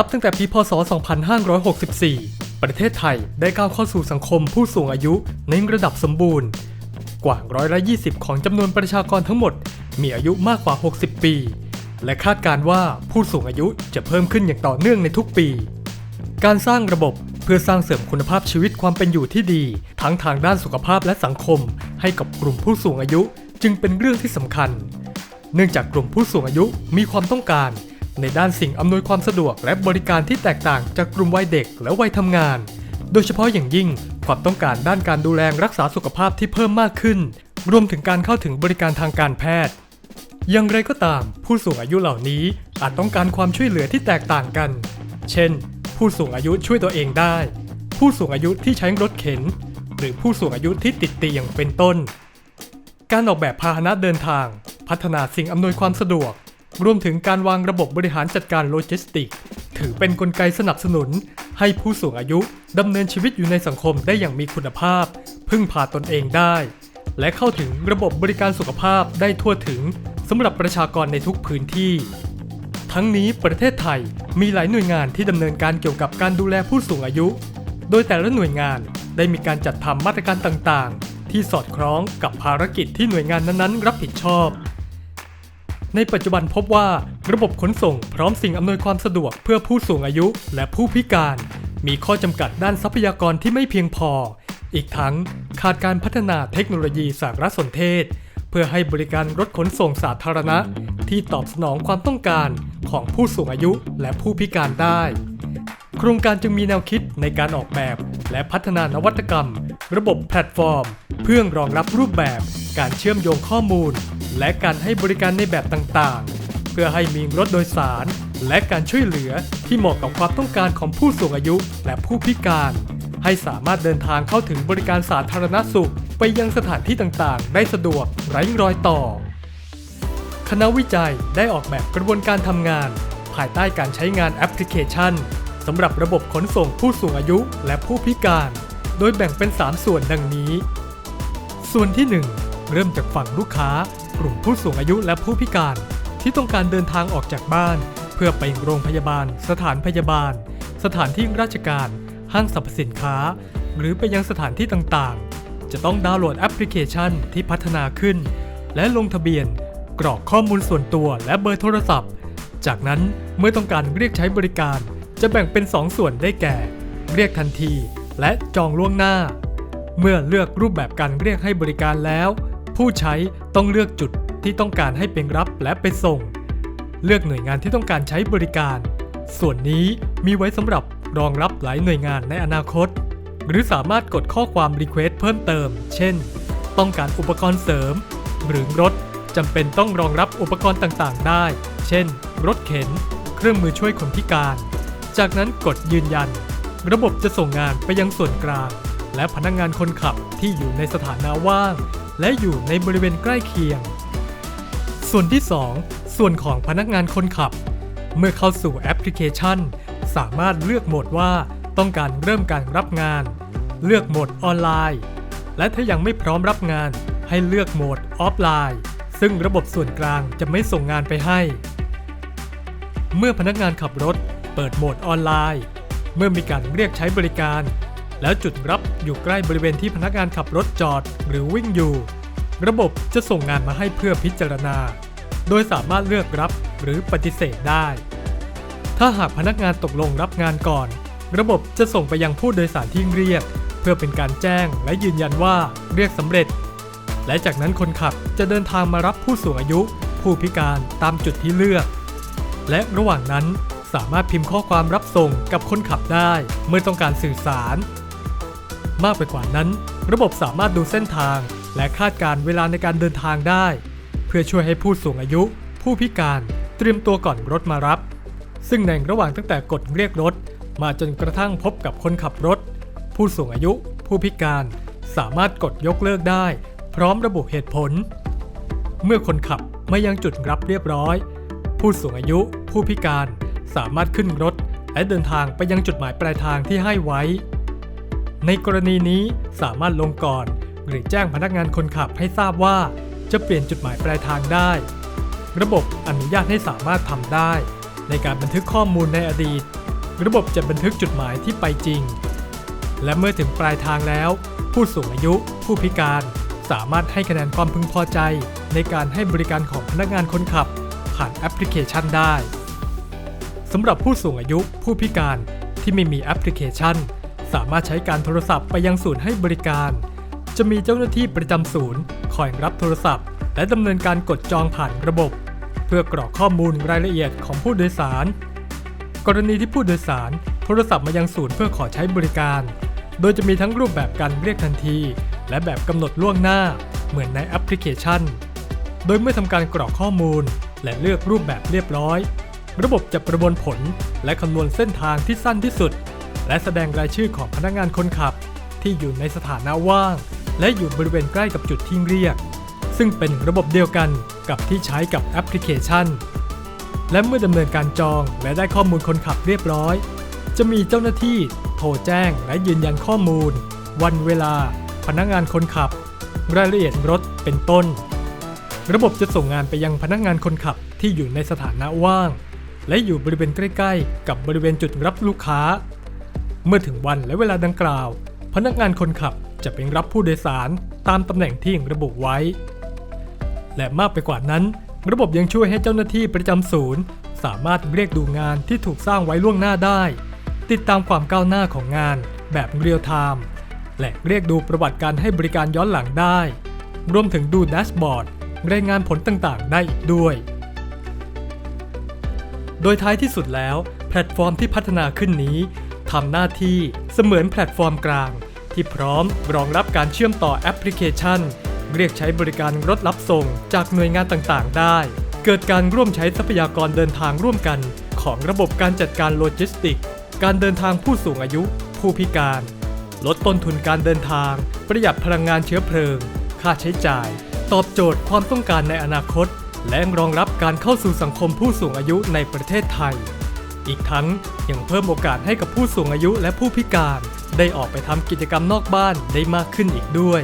นับตั้งแต่ปีพศ 2564 ประเทศไทยได้ก้าวเข้าสู่สังคมผู้สูงอายุในระดับสมบูรณ์ กว่าร้อยละ20 ของจำนวนประชากรทั้งหมด มีอายุมากกว่า 60 ปี และคาดการว่าผู้สูงอายุจะเพิ่มขึ้นอย่างต่อเนื่องในทุกปี การสร้างระบบเพื่อสร้างเสริมคุณภาพชีวิตความเป็นอยู่ที่ดี ทั้งทางด้านสุขภาพและสังคม ให้กับกลุ่มผู้สูงอายุจึงเป็นเรื่องที่สำคัญ เนื่องจากกลุ่มผู้สูงอายุมีความต้องการ ในด้านสิ่งอำนวยความสะดวกและบริการที่แตกต่างจากกลุ่มวัยเด็กและวัยทำงาน โดยเฉพาะอย่างยิ่งความต้องการด้านการดูแลรักษาสุขภาพที่เพิ่มมากขึ้น รวมถึงการเข้าถึงบริการทางการแพทย์ อย่างไรก็ตาม ผู้สูงอายุเหล่านี้อาจต้องการความช่วยเหลือที่แตกต่างกัน เช่น ผู้สูงอายุช่วยตัวเองได้ ผู้สูงอายุที่ใช้รถเข็น หรือผู้สูงอายุที่ติดเตียงเป็นต้น การออกแบบพาหนะเดินทาง พัฒนาสิ่งอำนวยความสะดวก รวมถึงการวางระบบบริหารจัดการโลจิสติก ถือเป็นนกลไกสนับสนุน ให้ผู้สูงอายุดำเนินชีวิตอยู่ในสังคมได้อย่างมีคุณภาพ พึ่งพาตนเองได้ และเข้าถึงระบบบริการสุขภาพได้ทั่วถึงสำหรับประชากรในทุกพื้นที่ ทั้งนี้ประเทศไทยมีหลายหน่วยงานที่ดำเนินการเกี่ยวกับการดูแลผู้สูงอายุ โดยแต่ละหน่วยงานได้มีการจัดทำมาตรการต่างๆ ที่สอดคล้องกับภารกิจที่หน่วยงานนั้นๆ รับผิดชอบ ในปัจจุบันพบว่าระบบขนส่งพร้อมสิ่งอำนวยความสะดวกเพื่อผู้สูงอายุและผู้พิการ มีข้อจำกัดด้านทรัพยากรที่ไม่เพียงพอ อีกทั้งขาดการพัฒนาเทคโนโลยีสารสนเทศ เพื่อให้บริการรถขนส่งสาธารณะ ที่ตอบสนองความต้องการของผู้สูงอายุและผู้พิการได้ โครงการจึงมีแนวคิดในการออกแบบ และพัฒนานวัตกรรม ระบบแพลตฟอร์ม เพื่อรองรับรูปแบบ การเชื่อมโยงข้อมูล และการให้บริการในแบบต่างๆ เพื่อให้มีรถโดยสาร และการช่วยเหลือที่เหมาะกับความต้องการของผู้สูงอายุและผู้พิการ ให้สามารถเดินทางเข้าถึงบริการสาธารณสุข ไปยังสถานที่ต่างๆ ได้สะดวกไร้รอยต่อ คณะวิจัยได้ออกแบบกระบวนการทำงาน ภายใต้การใช้งานแอปพลิเคชันสำหรับระบบขนส่งผู้สูงอายุและผู้พิการ โดยแบ่งเป็น 3 ส่วนดังนี้ ส่วนที่ 1 เริ่มจากฝั่งลูกค้า กลุ่มผู้สูงอายุและผู้พิการ ที่ต้องการเดินทางออกจากบ้าน เพื่อไปโรงพยาบาล สถานพยาบาล สถานที่ราชการ ห้างสรรพสินค้า หรือไปยังสถานที่ต่างๆ จะต้องดาวน์โหลดแอปพลิเคชันที่พัฒนาขึ้น และลงทะเบียน กรอกข้อมูลส่วนตัวและเบอร์โทรศัพท์ จากนั้นเมื่อต้องการเรียกใช้บริการ จะแบ่งเป็น 2 ส่วนได้แก่ เรียกทันที และจองล่วงหน้า เมื่อเลือกรูปแบบการเรียกให้บริการแล้ว ผู้ใช้ต้องเลือกจุดที่ต้องการให้เป็นรับและไปส่ง เลือกหน่วยงานที่ต้องการใช้บริการ ส่วนนี้มีไว้สำหรับรองรับหลายหน่วยงานในอนาคต หรือสามารถกดข้อความรีเควสเพิ่มเติม เช่น ต้องการอุปกรณ์เสริม หรือรถจำเป็นต้องรองรับอุปกรณ์ต่างๆ ได้ เช่น รถเข็น เครื่องมือช่วยคนพิการ จากนั้นกดยืนยัน ระบบจะส่งงานไปยังส่วนกลาง และพนักงานคนขับที่อยู่ในสถานะว่าง และอยู่ในบริเวณใกล้เคียง ส่วนที่ 2 ส่วนของพนักงานคนขับ เมื่อเข้าสู่แอปพลิเคชัน สามารถเลือกโหมดว่าต้องการเริ่มการรับงาน เลือกโหมดออนไลน์ และถ้ายังไม่พร้อมรับงาน ให้เลือกโหมดออฟไลน์ ซึ่งระบบส่วนกลางจะไม่ส่งงานไปให้ เมื่อพนักงานขับรถ เปิดโหมดออนไลน์ เมื่อมีการเรียกใช้บริการ แล้วจุดรับอยู่ใกล้บริเวณที่พนักงานขับรถจอดหรือวิ่งอยู่ ระบบจะส่งงานมาให้เพื่อพิจารณา โดยสามารถเลือกรับหรือปฏิเสธได้ ถ้าหากพนักงานตกลงรับงานก่อน ระบบจะส่งไปยังผู้โดยสารที่เรียก เพื่อเป็นการแจ้งและยืนยันว่าเรียกสำเร็จ และจากนั้นคนขับจะเดินทางมารับผู้สูงอายุ ผู้พิการตามจุดที่เลือก และระหว่างนั้นสามารถพิมพ์ข้อความรับส่งกับคนขับได้ เมื่อต้องการสื่อสาร มากไปกว่านั้น ระบบสามารถดูเส้นทาง และคาดการเวลาในการเดินทางได้ เพื่อช่วยให้ผู้สูงอายุ ผู้พิการเตรียมตัวก่อนรถมารับ ซึ่งในระหว่างตั้งแต่กดเรียกรถ มาจนกระทั่งพบกับคนขับรถ ผู้สูงอายุ ผู้พิการสามารถกดยกเลิกได้ พร้อมระบุเหตุผล เมื่อคนขับมายังจุดรับเรียบร้อย ผู้สูงอายุ ผู้พิการสามารถขึ้นรถและเดินทางไปยังจุดหมายปลายทางที่ให้ไว้ ในกรณีนี้สามารถลงก่อน หรือแจ้งพนักงานคนขับให้ทราบว่า จะเปลี่ยนจุดหมายปลายทางได้ ระบบอนุญาตให้สามารถทำได้ ในการบันทึกข้อมูลในอดีต ระบบจะบันทึกจุดหมายที่ไปจริง และเมื่อถึงปลายทางแล้ว ผู้สูงอายุ ผู้พิการ สามารถให้คะแนนความพึงพอใจ ในการให้บริการของพนักงานคนขับ ผ่านแอปพลิเคชันได้สำหรับผู้สูงอายุ ผู้พิการที่ไม่มีแอปพลิเคชัน สามารถใช้การโทรศัพท์ไปยังศูนย์ให้บริการ จะมีเจ้าหน้าที่ประจำศูนย์ คอยรับโทรศัพท์ และดำเนินการกดจองผ่านระบบ เพื่อกรอกข้อมูลรายละเอียดของผู้โดยสาร กรณีที่ผู้โดยสาร โทรศัพท์มายังศูนย์เพื่อขอใช้บริการ โดยจะมีทั้งรูปแบบการเรียกทันที และแบบกำหนดล่วงหน้า เหมือนในแอปพลิเคชัน โดยเมื่อทำการกรอกข้อมูล และเลือกรูปแบบเรียบร้อย ระบบจะประมวลผลและคำนวณเส้นทางที่สั้นที่สุด และแสดงรายชื่อของพนักงานคนขับ ที่อยู่ในสถานะว่าง และอยู่บริเวณใกล้กับจุดที่เรียก ซึ่งเป็นระบบเดียวกันกับที่ใช้กับแอปพลิเคชัน และเมื่อดำเนินการจองและได้ข้อมูลคนขับเรียบร้อย จะมีเจ้าหน้าที่โทรแจ้งและยืนยันข้อมูล วันเวลา พนักงานคนขับ รายละเอียดรถเป็นต้น ระบบจะส่งงานไปยังพนักงานคนขับที่อยู่ในสถานะว่าง และอยู่บริเวณใกล้ ๆ กับบริเวณจุดรับลูกค้า เมื่อถึงวันและเวลาดังกล่าว พนักงานคนขับจะเป็นรับผู้โดยสารตามตำแหน่งที่ระบุไว้ และมากไปกว่านั้น ระบบยังช่วยให้เจ้าหน้าที่ประจำศูนย์ สามารถเรียกดูงานที่ถูกสร้างไว้ล่วงหน้าได้ ติดตามความก้าวหน้าของงานแบบเรียลไทม์และเรียกดูประวัติการให้บริการย้อนหลังได้ รวมถึงดูแดชบอร์ดรายงานผลต่างๆ ได้อีกด้วย โดยท้ายที่สุดแล้ว แพลตฟอร์มที่พัฒนาขึ้นนี้ ทำหน้าที่เสมือนแพลตฟอร์มกลาง ที่พร้อมรองรับการเชื่อมต่อแอปพลิเคชัน เรียกใช้บริการรถรับส่งจากหน่วยงานต่างๆ ได้ เกิดการร่วมใช้ทรัพยากรเดินทางร่วมกัน ของระบบการจัดการโลจิสติก การเดินทางผู้สูงอายุ ผู้พิการ ลดต้นทุนการเดินทาง ประหยัดพลังงานเชื้อเพลิง ค่าใช้จ่าย ตอบโจทย์ความต้องการในอนาคต และรองรับการเข้าสู่สังคมผู้สูงอายุในประเทศไทย อีกทั้งยังเพิ่มโอกาสให้กับผู้สูงอายุและผู้พิการ ได้ออกไปทำกิจกรรมนอกบ้านได้มากขึ้นอีกด้วย